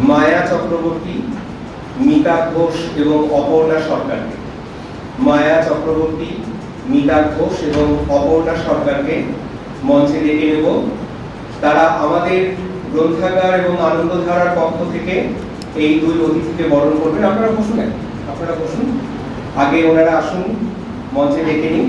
মায়া চক্রবর্তী, মিতা ঘোষ এবং অপর্ণা সরকারকে। মায়া চক্রবর্তী, মিতা ঘোষ এবং অপর্ণা সরকারকে মঞ্চে ডেকে নেব। তারা আমাদের গ্রন্থাগার এবং আনন্দধারার পক্ষ থেকে এই দুই অতিথিকে বরণ করবেন। আপনারা বসুন আপনারা বসুন। আগে ওনারা আসুন, মঞ্চে ডেকে নিন।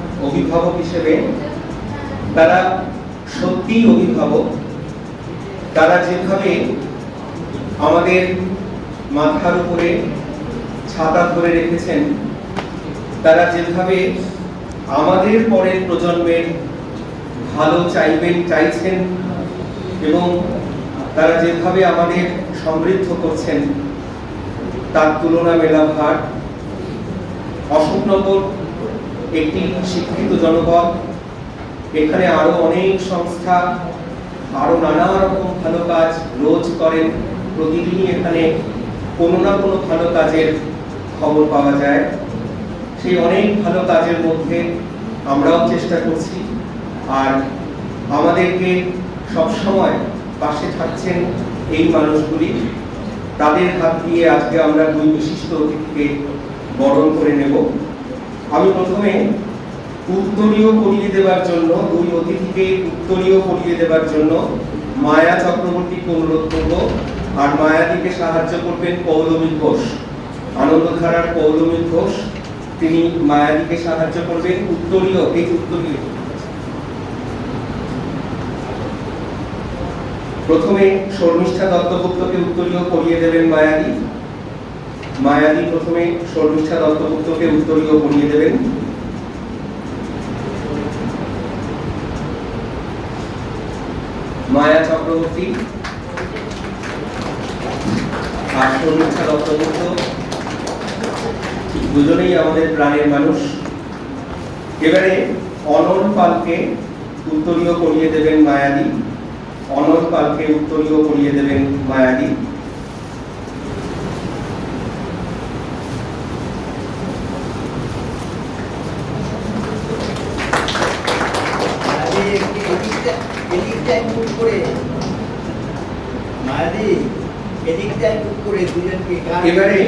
অভিভাবক হিসেবে তারা সত্যিই অভিভাবক। তারা যেভাবে আমাদের মাথার উপরে ছাতা ধরে রেখেছেন, তারা যেভাবে আমাদের পরের প্রজন্মের ভালো চাইবেন, চাইছেন এবং তারা যেভাবে আমাদের সমৃদ্ধ করছেন, তার তুলনা মেলা ভার অশোকনগর একটি শিক্ষিত জনপদ। এখানে আরও অনেক সংস্থা, আরও নানা রকম ভালো কাজ রোজ করেন। প্রতিদিনই এখানে কোনো না কোনো ভালো কাজের খবর পাওয়া যায়। সেই অনেক ভালো কাজের মধ্যে আমরাও চেষ্টা করছি। আর আমাদেরকে সবসময় পাশে থাকছেন এই মানুষগুলি। তাদের হাত দিয়ে আজকে আমরা দুই বিশিষ্ট অতিথিকে বরণ করে নেব। আমি প্রথমে উত্তরীয় করিয়ে দেওয়ার জন্য, দুই অতিথিকে উত্তরীয় করিয়ে দেবার জন্য মায়া চক্রবর্তীকে অনুরোধ করব আর মায়াদিকে সাহায্য করবেন পৌলমী ঘোষ। আনন্দধারার পৌলমী ঘোষ, তিনি মায়াদিকে সাহায্য করবেন উত্তরীয়, এই উত্তরীয়। প্রথমে শর্মিষ্ঠা দত্তগুপ্তকে উত্তরীয় করিয়ে দেবেন মায়াদি। মায়াদি প্রথমে শর্মিষ্ঠা দত্তগুপ্তকে উত্তরীয় করিয়ে দেবেন। মায়া চক্রবর্তী। আর দুজনেই আমাদের প্রাণের মানুষ। এবারে অনল পালকে উত্তরীয় করিয়ে দেবেন মায়াদি। অনল পালকে উত্তরীয় করিয়ে দেবেন মায়াদি একটু এদিকটা এদিকটা একটু করে মায়াদি এদিকটা একটু করে দুজনকে গান- এবারে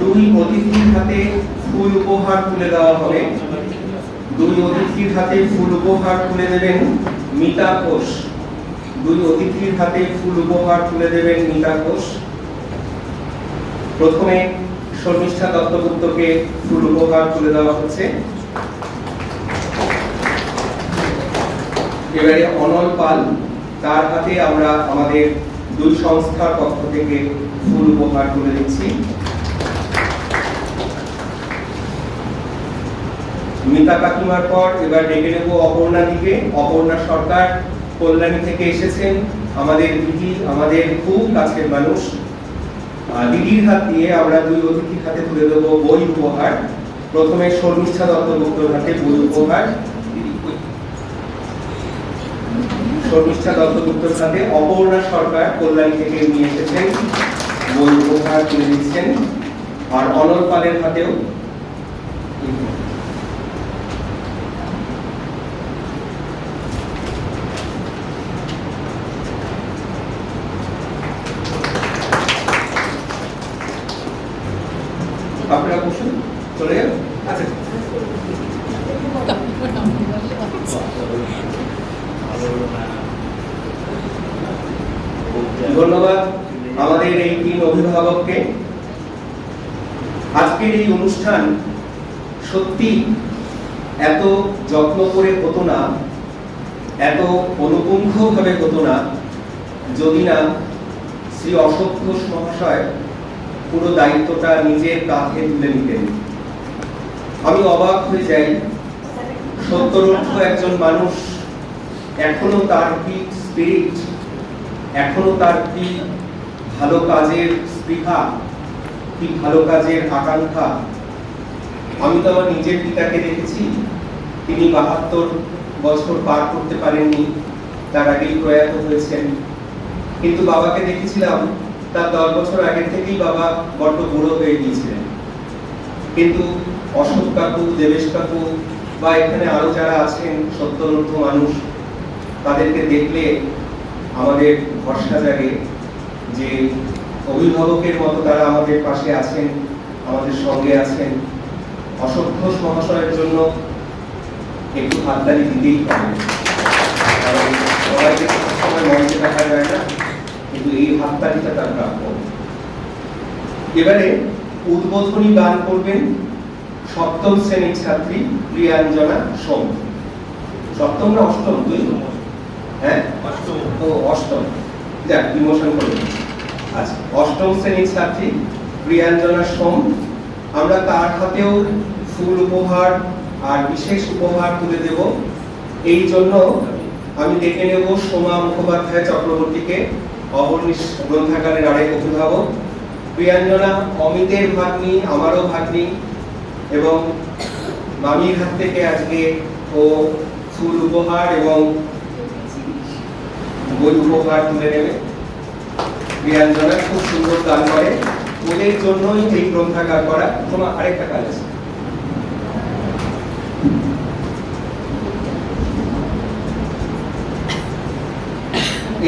দুই অতিথির হাতে ফুল উপহার তুলে দেওয়া হবে। দুই অতিথির হাতে ফুল উপহার তুলে দেবেন মিতা ঘোষ। দুই অতিথির হাতে ফুল উপহার তুলে দেবেন মিতা ঘোষ। প্রথমে শর্মিষ্ঠা দত্তগুপ্তকে ফুল উপহার তুলে দেওয়া হচ্ছে। এবারে অনল পাল, তার হাতে আমরা আমাদের দুই সংস্থার পক্ষ থেকে ফুল উপহার তুলে দিচ্ছি। মিতা কাকিমার পর এবার ডেকে নেব অপর্ণা দিকে। অপর্ণা সরকার কল্যাণী থেকে এসেছেন। আমাদের দিদি, আমাদের খুব কাছের মানুষ। দিদির হাত দিয়ে আমরা দুই অতিথির হাতে তুলে দেবো বই উপহার। প্রথমে শর্মিষ্ঠা দত্তগুপ্তর হাতে বই উপহার দিদি, কই? শর্মিষ্ঠা দত্তগুপ্তর সাথে অপর্ণা সরকার কল্যাণ থেকে নিয়ে এসেছেন। বই উপহার তুলে দিচ্ছেন। আর অনল পালের হাতেও আপনারা বসুন চলে যান আচ্ছা ধন্যবাদ আমাদের এই তিন অভিভাবককে, আজকের এই অনুষ্ঠান সত্যি এত যত্ন করে হতো না, এত অনুপুঙ্খভাবে হতো না, যদি না শ্রী অশোক ঘোষ মহাশয় পুরো দায়িত্বটা নিজের কাঁধে তুলে নিতেন। আমি অবাক হয়ে যাই সত্তরক্ষ একজন মানুষ এখনও তার কি স্পিরিট এখনও তার কি ভালো কাজের স্পৃহা, কি ভালো কাজের আকাঙ্ক্ষা। আমি তো আমার নিজের পিতাকে দেখেছি, তিনি বাহাত্তর বছর পার করতে পারেননি, তার আগেই প্রয়াত হয়েছেন। কিন্তু বাবাকে দেখেছিলাম, তার দশ বছর আগের থেকেই বাবা বড্ড বুড়ো হয়ে গিয়েছিলেন। কিন্তু অশোক কাকু, দেবেশ কাকু বা এখানে আরও যারা আছেন সত্তরূর্ধ মানুষ, তাদেরকে দেখলে আমাদের ভরসা জাগে যে অভিভাবকের মতো তারা আমাদের পাশে আছেন আমাদের সঙ্গে আছেন। ঘোষ মহাশয়ের জন্য একটু হাততালি দিতেই কারণ সবাইকে সবসময় মঞ্চে দেখা যায় না কিন্তু এই হাততালিটা তার প্রাপ্য। এবারে উদ্বোধনী গান করবেন সপ্তম শ্রেণির ছাত্রী প্রিয়াঞ্জনা সোম। সপ্তম না অষ্টম? তুই হ্যাঁ? অষ্টম। ও অষ্টম। যাক ইমোশন করে আচ্ছা অষ্টম শ্রেণির ছাত্রী প্রিয়াঞ্জনা সোম। আমরা তার হাতেও ফুল উপহার আর বিশেষ উপহার তুলে দেব। এই জন্য আমি ডেকে নেব সোমা মুখোপাধ্যায় চক্রবর্তীকে। অবর্ণিশ গ্রন্থাগারের আরেক অভিভাবক। প্রিয়াঞ্জনা, অমিতের ভাগ্নি, আমারও ভাগ্নি এবং মামির হাত থেকে আজকে ও ফুল উপহার এবং বই উপহার তুলে নেবে। প্রিয়াঞ্জনা খুব সুন্দর গান করে। ওদের জন্যই এই গ্রন্থাগার করা। তোমার আরেকটা কাজ আছে।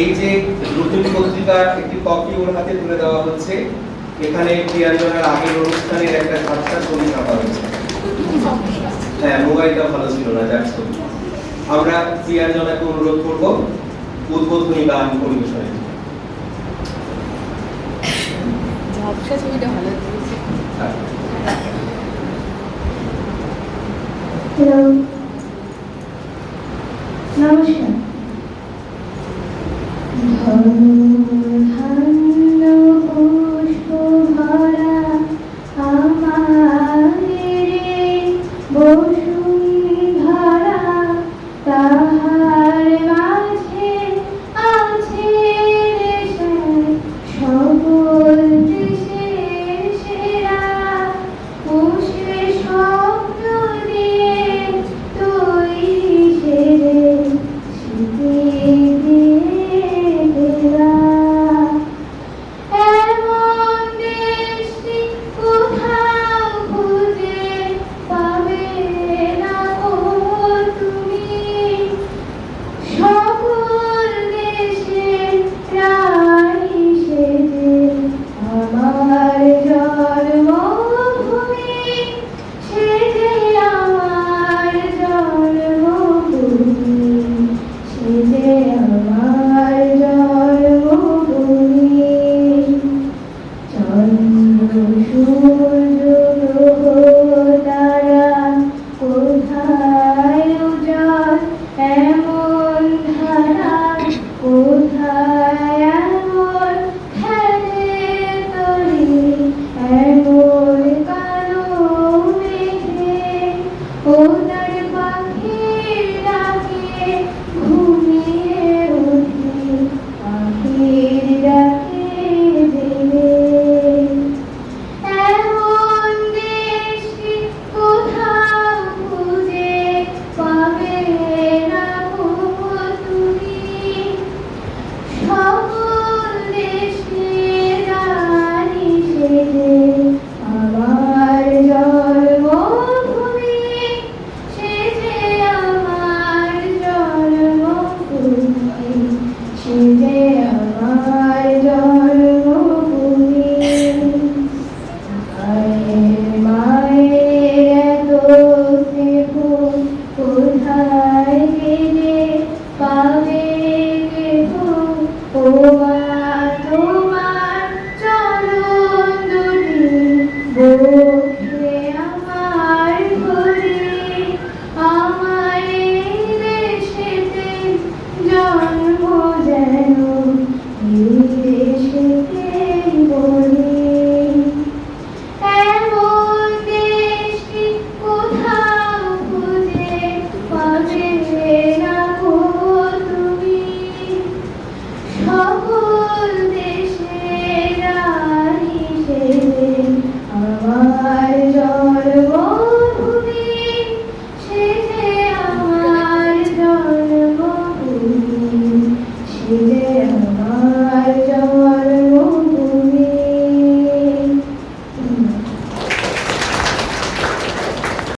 এই যে নতুন পত্রিকার একটি কপি ওর হাতে তুলে দেওয়া হচ্ছে, এখানে প্রিয়াঞ্জনার আগের অনুষ্ঠানের একটা ঝাপসা ছবি ছাপা হয়েছে। হ্যাঁ মোবাইলটা ভালো ছিল না যার ছবি। আমরা প্রিয়াঞ্জনাকে অনুরোধ করব, উদ্বোধনী গান পরিবেশনের ঝাপসা ছবিটা ভালো। হ্যালো নমস্কার